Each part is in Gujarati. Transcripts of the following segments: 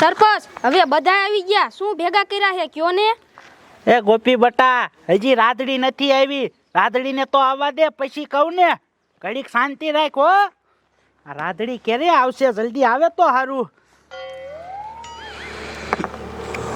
સરપંચ હવે બધા આવી ગયા. શું ભેગા કર્યા છે? કયો ને? એ ગોપી બટા હજી રાધડી નથી આવી. રાધડીને તો આવવા દે પછી કહું ને. ઘડીક શાંતિ રાખ હો. આ રાધડી ક્યારે આવશે? જલ્દી આવે તો સારું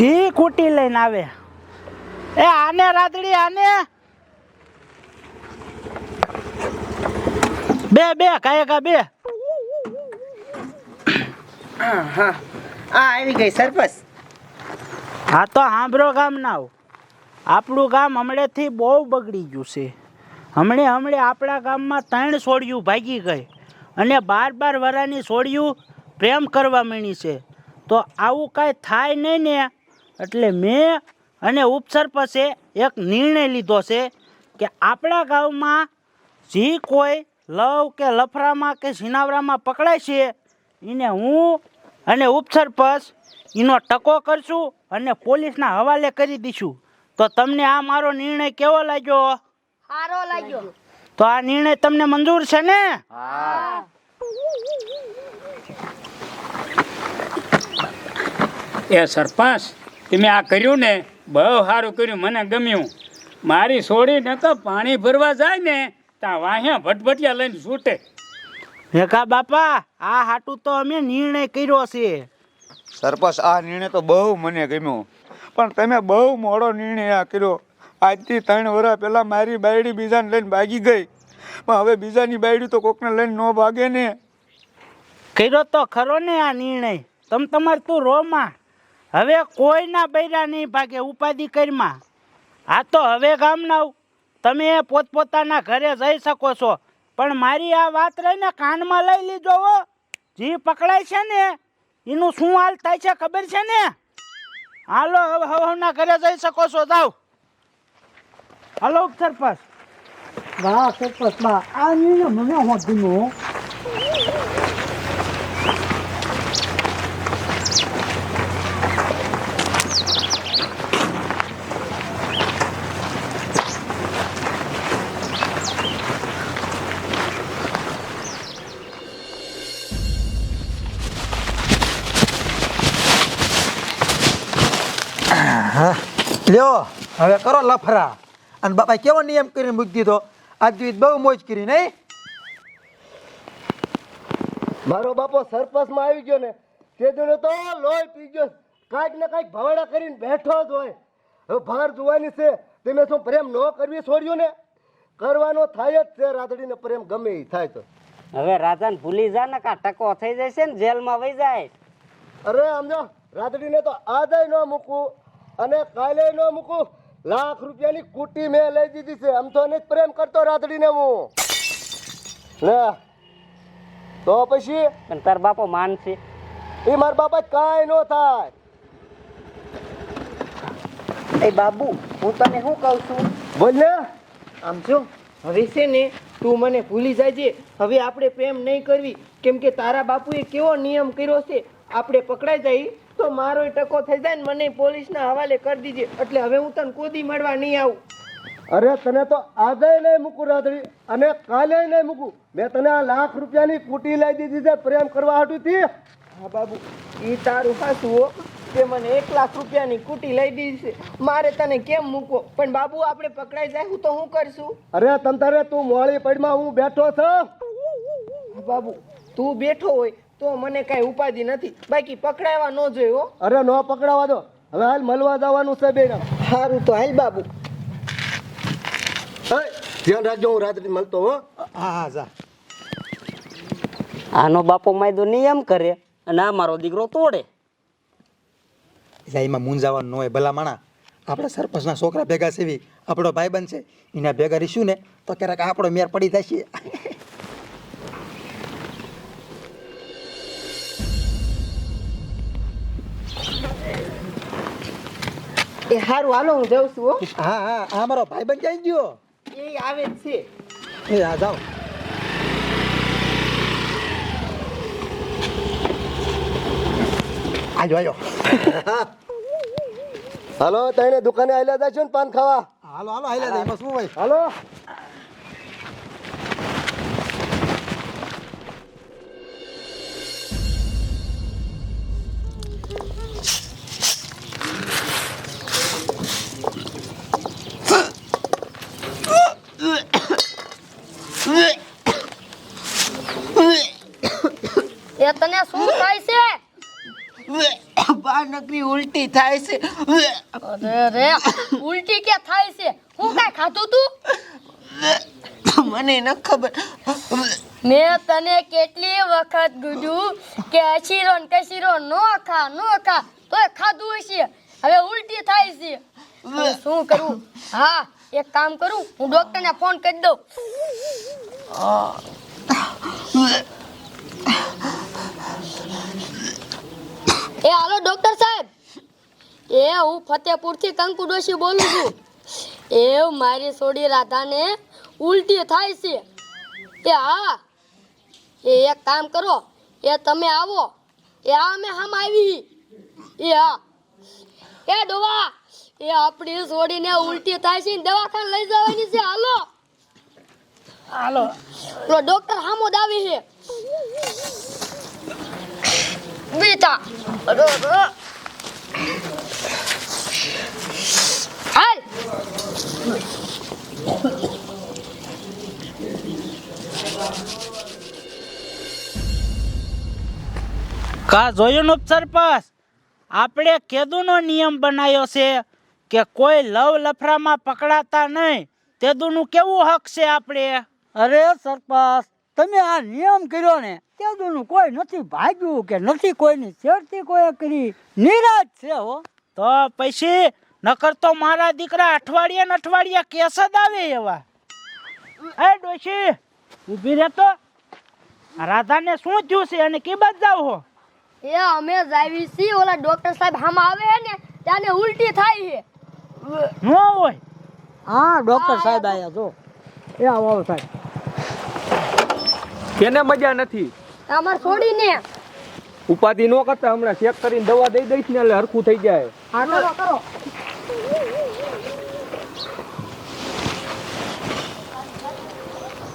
એ કુટી લઈને આવે. એ આને રાધડી આને. બે બે કાયકા બે. હા હા. આ આવી ગઈ સરપંચ હા તો સાંભળો ગામ ના આપણું ગામ હમણાંથી બહુ બગડી ગયું છે. હમણે હમણે આપણા ગામમાં ત્રણ છોડિયું ભાગી ગઈ અને બાર બાર વરાની છોડિયું પ્રેમ કરવા માંડી છે. તો આવું કાંઈ થાય નહીં ને. એટલે મેં અને ઉપસરપંચે એક નિર્ણય લીધો છે કે આપણા ગામમાં જે કોઈ લવ કે લફરામાં કે સિનાવરામાં પકડાય છે, એને હું અને ઉપસરપંચ એનો ટકો કરશું અને પોલીસના હવાલે કરી દઈશું તો તમને આ મારો નિર્ણય કેવો લાગ્યો? સારો લાગ્યો. તો આ નિર્ણય તમને મંજૂર છે ને? એ સરપંચ તમે આ કર્યું ને? બહુ સારું કર્યું મને ગમ્યું. મારી છોડીને તો પાણી ભરવા જાય ને ત્યાં વાહ્યા ભટભટિયા લઈને છૂટે. ભેગા બાપા આ હાટું તો અમે નિર્ણય કર્યો છે. સરપંચ આ નિર્ણય તો બહુ મને ગમ્યો. પણ તમે બહુ મોડો નિર્ણય આ કર્યો. આજથી ત્રણ વર્ષ પહેલાં મારી બાયડી બીજાને લઈને ભાગી ગઈ. પણ હવે બીજાની બાયડી તો કોકને લઈને ન ભાગે ને. કર્યો તો ખરો ને આ નિર્ણય. તમ તમાર તું રોમાં. હવે કોઈના બૈરા નહીં ભાગે ઉપાધિ કરમાં. આ તો હવે ગામના તમે પોતપોતાના ઘરે જઈ શકો છો. પણ મારી આ વાત રહીને કાનમાં લઈ લીધો હો. જે પકડાય છે ને, એનું શું હાલ થાય છે ખબર છે ને? હાલો, હવે હવના ઘરે જઈ શકો છો જાવ હાલો સરપંચ વાહ સરપંચ બા, આ મને હોતીનો લફરા અને બાપા કેવો નિયમ કરીને મૂકી દીધો આજ દિવસ બહુ મોજ કરી નહીં મારો બાપો સરપંચમાં આવી ગયો ને તે દિને તો લોહી પી ગયો. કાંઈક ને કાંઈક ભવાડા કરીને બેઠો જ હોય. હવે ભાર જોવાની છે તમે શું પ્રેમ ન કરવી છોડ્યું ને? કરવાનો થાય જ છે રાધડીને પ્રેમ ગમે એ થાય તો. હવે રાજાને ભૂલી જા ને કા ટકો થઈ જશે ને જેલમાં વહી જાય. અરે સમજો રાધડીને તો આજે ન મૂકું અને કાલે ન મૂકું લાખ રૂપિયાની કુટી મેં લઈ દીધી છે. આમ તો એને પ્રેમ કરતો રાધડીને હું. લે. તો પછી? પણ તાર બાપો માનશે એ મારા બાપા કાંઈ નો થાય. એ બાબુ હું તને શું કહું છું? બોલ ને. આમ જો હવે છે ને તું મને ભૂલી જાયજે હવે આપણે પ્રેમ નહીં કરવી. કેમ કે તારા બાપુએ કેવો નિયમ કર્યો છે? આપણે પકડાઈ જાય. તો મારો ટકો થઈ જાય ને મને પોલીસના હવાલે કરી દીજે. એટલે હવે હું તને કોદી મળવા નહીં આવું. અરે તને તો આજે નહીં મૂકું રાધડી અને કાલે નહીં મૂકું. મેં તને આ લાખ રૂપિયાની કુટી લઈ દીધી છે પ્રેમ કરવા હાટું હતી હા બાબુ. એ તારું હાસું હો તે મને એક લાખ રૂપિયાની કુટી લઈ દીધી છે. મારે તને કેમ મૂકો પણ બાબુ આપણે પકડાઈ જાય તો હું કરશું? અરે તંતરે તારે તું મોળી પડમાં હું બેઠો છું. બાબુ. તું બેઠો હોય તો મને કાંઈ ઉપાધિ નથી. બાકી પકડાવા ન જોઈએ હો. અરે ન પકડાવા દો. હવે હાલ મળવા જવાનું છે બેન સારું તો હાલ બાબુ. ધ્યાન રાખજો હું રાત્રે મળતો હો. હા હા જા. આનો બાપો માયદો નિયમ કરે અને આ મારો દીકરો તોડે. એમાં મૂંઝાવાનું ન હોય. ભલા માણા આપણા સરપંચના છોકરા ભેગા સેવી. આપણો ભાઈ છે એના ભેગા રહીશું ને તો ક્યારેક આપણો મેર પડી જશે. એ હારું હાલો હું જઉં છું હો. હા હા આ મારો બન જઈ ગયો? એ આવે જ છે. એ હા જાઓ. આજો આજો. હાલો તને દુકાને આવેલા જાય ને પાન ખાવા? હાલો હાલો હાલ્યા જાય એમાં શું ભાઈ હાલો. ઉલટી થાય છે. અરે રે ઉલટી કે થાય છે? હું કાઈ ખાધું તું? મને ન ખબર. મેં તને કેટલી વખત કીધું કે અશીરો ને કશીરો નો ખા નો ખા. તોય ખાધું હશે. હવે ઉલટી થાય છે. શું કરું? હા એક કામ કરું. હું ડોક્ટરને ફોન કરી દઉં. એ હાલો ડોક્ટર સાહેબ. એ હું ફતેપુરથી કંકુ ડોશી બોલું છું. એ મારી સોડી રાધાને ઉલટી થાય છે. એ હા એ એક કામ કરો એ તમે આવો. એ આ અમે હમ આવી. એ હા. એ ડોવા એ આપણી છોડીને ઉલટી થાય છે દવાખાને લઈ જવાની છે. હાલો. હાલો. પેલો ડોક્ટર હામો દાવી છે. બેટા. હાલ. કા જોયું નો આપણે કેદુનો નિયમ બનાવ્યો છે કે કોઈ લવ લફરામાં પકડાતા નહીં. તેદુનું કેવું હક છે આપણે? અરે સરપંચ તમે આ નિયમ કર્યો ને તેદુનું કોઈ નથી ભાગ્યું કે નથી કોઈની છેડતી કોઈ કરી. નિરાશ છે હો. તો પછી નકર તો મારા દીકરા અઠવાડિયા ને અઠવાડિયા કેસ જ આવે એવા. એ ડોશી ઊભી રહે તો. આ રાધાને શું થયું છે? અને કી બાદ જાવ હો? એ અમે જાવી છીએ. ઓલા ડોક્ટર સાહેબ હામ આવે હે ને ત્યાંને ઉલટી થાય છે ન હોય. હા ડોક્ટર સાહેબ આયા જો. એ આવો આવો સાહેબ. કેને મજા નથી? અમાર છોડીને. ઉપાધિ નો કરતા હમણાં ચેક કરીને દવા દઈ દઈશ ને એટલે હરખું થઈ જાય. હા કરો કરો.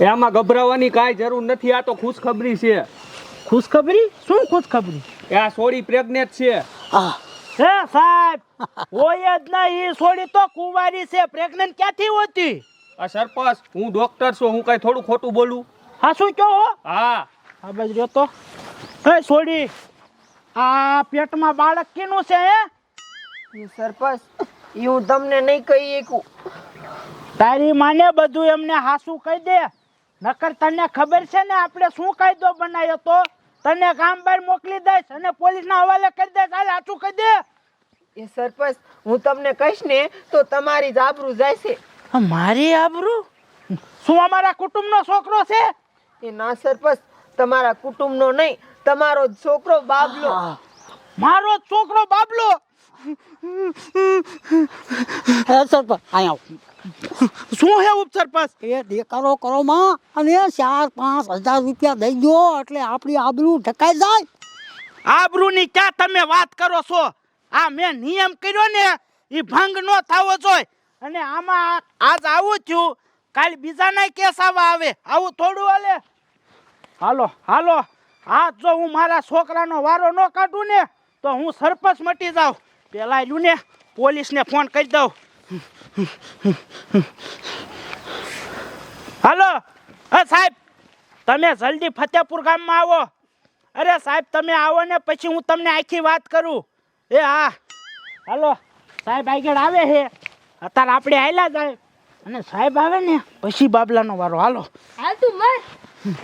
એ ગભરાવાની કાંઈ જરૂર નથી આ તો ખુશખબરી છે. ખુશખબરી? શું ખુશખબરી? એ આ સોડી પ્રેગ્નેટ છે. હે સાહેબ હોય જ નહીં ઈ છોડી તો કુંવારી છે. પ્રેગ્નન્ટ ક્યાંથી હોતી? આ સરપંચ હું ડોક્ટર છું હું કાંઈ થોડું ખોટું બોલું? હા શું કહો હો? હા. બાજુ તો. હે છોડી. આ પેટમાં બાળક કેનું છે હે? એ સરપંચ એ હું તમને નહીં કહી શકું. તારી માને બધું એમને હાસું કહી દે. નકર તને ખબર છે ને આપણે શું કાયદો બનાવ્યો તો? તને ગામ બહાર મોકલી દઈશ અને પોલીસના હવાલે કરી દઈશ. હાલ હાચું કહી દે. એ સરપંચ હું તમને કહીશ ને તો તમારી જ આબરૂ જાય છે. મારી આબરૂ? શું અમારા કુટુંબનો છોકરો છે? એ ના સરપંચ તમારા કુટુંબનો નહીં તમારો જ છોકરો બાબલો. મારો જ છોકરો બાબલો? હે સરપંચ અહીંયા શું હે ઉપસરપંચ? એ દેકારો કરો માં અને ચાર પાંચ હજાર રૂપિયા દઈ દો એટલે આપણી આબરૂ ઢકાઈ જાય. આબરૂની ક્યાં તમે વાત કરો છો? આ મેં નિયમ કર્યો ને એ ભંગ નો થવો જોઈએ અને આમાં આજ આવું થયું કાલ બીજાના કેસ આવા આવે. આવું થોડું હાલે. હાલો હાલો. આ જો હું મારા છોકરાનો વારો ન કાઢું ને, તો હું સરપંચ મટી જાઉં. પેલા લ્યું ને, પોલીસને ફોન કરી દઉં. હાલો, હા સાહેબ, તમે જલ્દી ફતેપુર ગામમાં આવો. અરે સાહેબ, તમે આવો ને, પછી હું તમને આખી વાત કરું. એ હા. હાલો, સાહેબ આગળ આવે છે અત્યારે આપણે આવેલા સાહેબ અને સાહેબ આવે ને, પછી બાબલાનો વારો. હાલો. હાલ તું મર. લા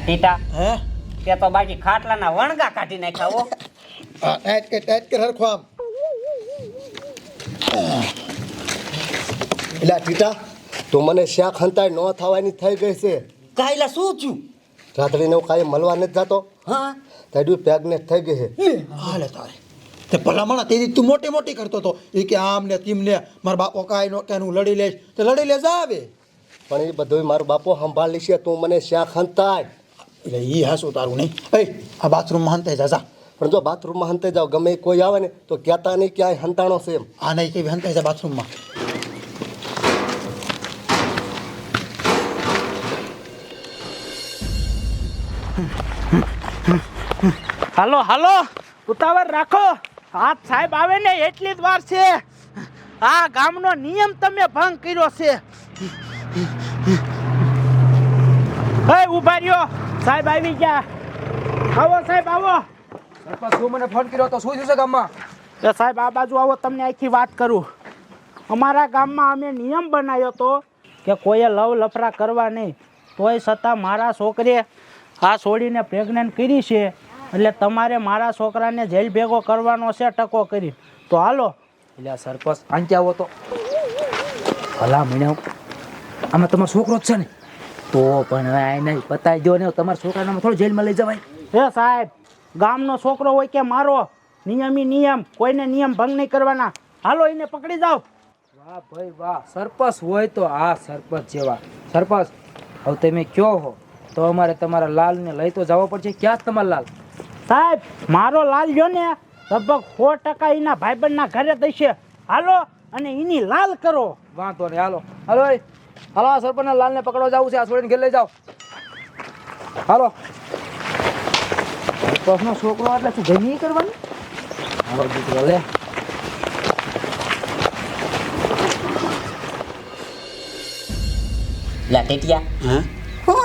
ટીટા હે? તે તો બાકી ખાટલાના વણગા કાઢી નાખ્યા હો. ટાઈટ કે ટાઈટ કે હરખો આમ. એટલે ટીટા તો મને શ્યા ખંતાય ન થવાની થઈ ગઈ છે. કાયલા શું થયું? રાત્રિને હું કાંઈ મળવા નથી જતો. હા? તારી પ્રેગ્નેટ થઈ ગઈ છે. હાલે તારે. તે ભલામણ તેથી તું મોટી મોટી કરતો હતો એ કે આમ ને તીમ ને મારા બાપો કાંઈ નો કે હું લડી લઈશ તો લડી લેજ આવે પણ એ બધું મારો બાપો સંભાળી છે તું મને શાક ખંતાય એટલે એ હાસું તારું નહીં. એ આ બાથરૂમમાં હંતાઈ જા જા. પણ જો બાથરૂમમાં હંતે જાવ ગમે કોઈ આવે ને તો કહેતા નહીં ક્યાંય હંતાણો છે એમ. આ નહીં કે હંતાઈ જા બાથરૂમમાં. હાલો હાલો. ઉતાવળ રાખો. હાથ સાહેબ આવે ને એટલી જ વાર છે. આ ગામનો નિયમ તમે ભંગ કર્યો છે. હે ઊભા રહ્યો. સાહેબ આવી ગયા. આવો સાહેબ આવો. સરપંચ શું મને ફોન કર્યો તો શું થયું છે ગામમાં? એ સાહેબ આ બાજુ આવો તમને આખી વાત કરું. અમારા ગામમાં અમે નિયમ બનાવ્યો તો કે કોઈએ લવ લફરા કરવા નહીં તોય છતાં મારા છોકરીએ આ છોડીને પ્રેગ્નન્ટ કરી છે. એટલે તમારે મારા છોકરાને જેલ ભેગો કરવાનો છે ટકો કરી. તો હાલો. એટલે સરપંચ આંચે આવો તો. ભલા મને આમાં તમારો છોકરો જ છે ને. તો પણ હવે આ નહીં પતાઈ દો ને તમારા છોકરાને થોડું જેલમાં લઈ જવાય. હે સાહેબ ગામનો છોકરો હોય કે મારો નિયમી નિયમ કોઈને નિયમ ભંગ નહીં કરવાના. હાલો એને પકડી જાઓ. વાહ ભાઈ વાહ સરપંચ હોય તો આ સરપંચ જેવા. સરપંચ હવે તમે કયો હો? તો અમારે તમારા લાલને લઈ તો જવો પડશે. ક્યાં તમારા લાલ? સાહેબ મારો લાલ જો ને. લગભગ સો ટકા એના ભાઈબંધના ઘરે દઈશે હાલો અને એની લાલ કરો. વાંધો નહીં હાલો. હાલો. હાલો આ સરપંચના લાલને પકડવા જવું છે. આ છોડીને ઘેર લઈ જાઓ. હાલો. સરપંચનો છોકરો એટલે શું ગમી કરવાની? હાલો દીકરો લે. લા ટેટિયા. હા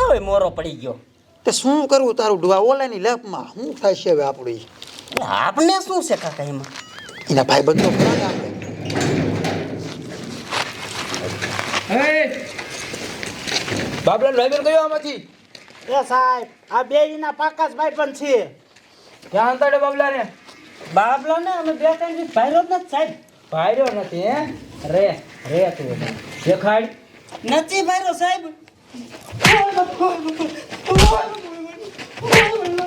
હવે મોરો પડી ગયો? તે શું કરવું? તારું ડુવા ઓલાની લેપમાં શું થાય છે હવે આપણું? એટલે આપને શું છે કાકા એમાં? એના ભાઈ બંધો ખરા ને આપણે બાબલા ડ્રાઈવર કયો આમાંથી? એ સાહેબ આ બે એના પાકા ભાઈ પણ છે. ક્યાં બાબલા બાબલાને બાબલા ને અમે બે ત્રણ દિવસ ભાઈરો જ નથી સાહેબ. ભાઈરો નથી હે? રે રે તું. દેખાડ. નથી ભાઈરો સાહેબ.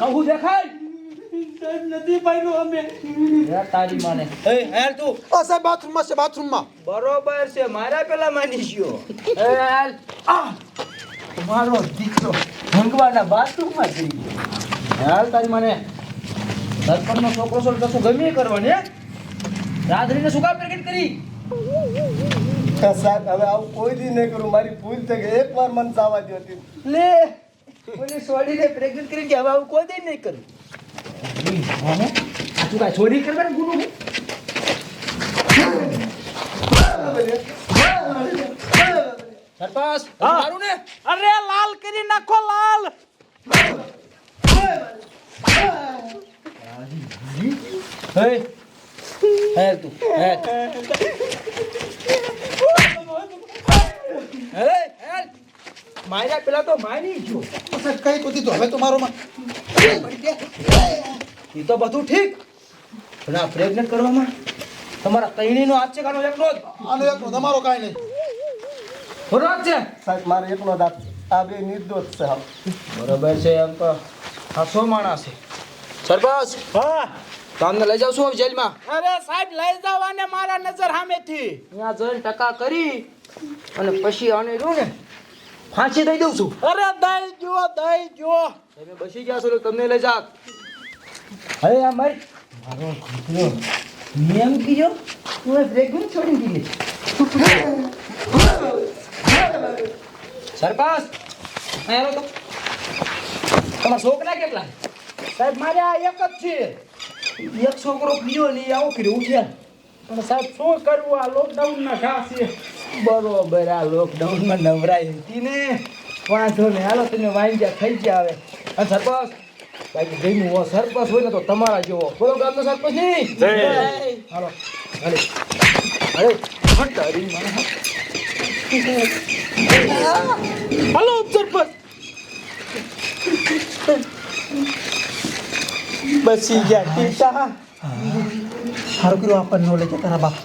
કહું નથી અમે તારી માને. એ હેલ તું. ઓ સાહેબ બાથરૂમમાં છે બાથરૂમમાં. બરોબર છે મારા પેલા માની ગયો એ હાલ. આ! તમારો દીકરો ભંગવાના બાથરૂમમાં જઈ ગયો. હાલ તારી માને. સરપંચનો છોકરો છો તો શું ગમે એ કરવાની હે? રાત્રિને શું કામ કરી? સાહેબ હવે આવું કોઈ દી નહીં કરું. મારી ભૂલ થઈ ગઈ. એક વાર મને જવા દો હતી લે ઓલી સોડીને પ્રેગ્નન્ટ કરી કે હવે આવું કોઈ દી નહીં કરું. આ તું કાંઈ છોડી કરવાની ગુનો હે? સરપંચ મારું ને? અરે લાલ કરી નાખો લાલ. હે હે તું હે. હે હે પેલા તો મારી ગયો ઓ સાહેબ કઈ તો દીધું હવે તો મારો માં એ તો બધું ઠીક. પણ આ પ્રેગ્નન્ટ કરવામાં તમારા તૈણીનો હાથ છે કાનો એકનો જ? આનો એકનો તમારો કાંઈ નહીં. ખરો છે? સાહેબ મારે એકનો દાંત આ બે નિર્દોષ છે બરોબર છે એમ તો. માણસ છે. સરપંચ હા. તમને લઈ જાવ છું જેલમાં? અરે સાહેબ લઈ જાવ અને મારા નજર સામેથી. ત્યાં જઈને ટકા કરી. અને પછી આને રહ્યું ને ફાંસી દઈ દઉં છું. અરે દઈ જો દઈ જો તમે બસી ગયા છો તમને લઈ જા હવે આ મારી મારો દીકરો નિયમ કીજો તું એ પ્રેગ્નન્ટ છોડી દીધી સરપાસ અહીંયા તો. તમારા છોકરા કેટલા? સાહેબ મારે આ એક જ છે. એક છોકરો કીધો ને આવું કર્યું કર્યો ઉઠ્યા. પણ સાહેબ શું કરવું આ લોકડાઉન ના ઘા છે. બરોબર આ લોકડાઉનમાં નવરાઈ હતી ને વાંધો ને હાલો તમે વાંજા થઈ ગયા હવે અને સરપંચ બાકી જઈને હું સરપંચ હોય ને તો તમારા જેવો બોલો ગામનો સરપંચ નહીં હાલો હાલે અરે હટ તારી માને. સરપંચ બસી ગયા ટીટા સારું કર્યું આપણને નોલેજ તારા બાપ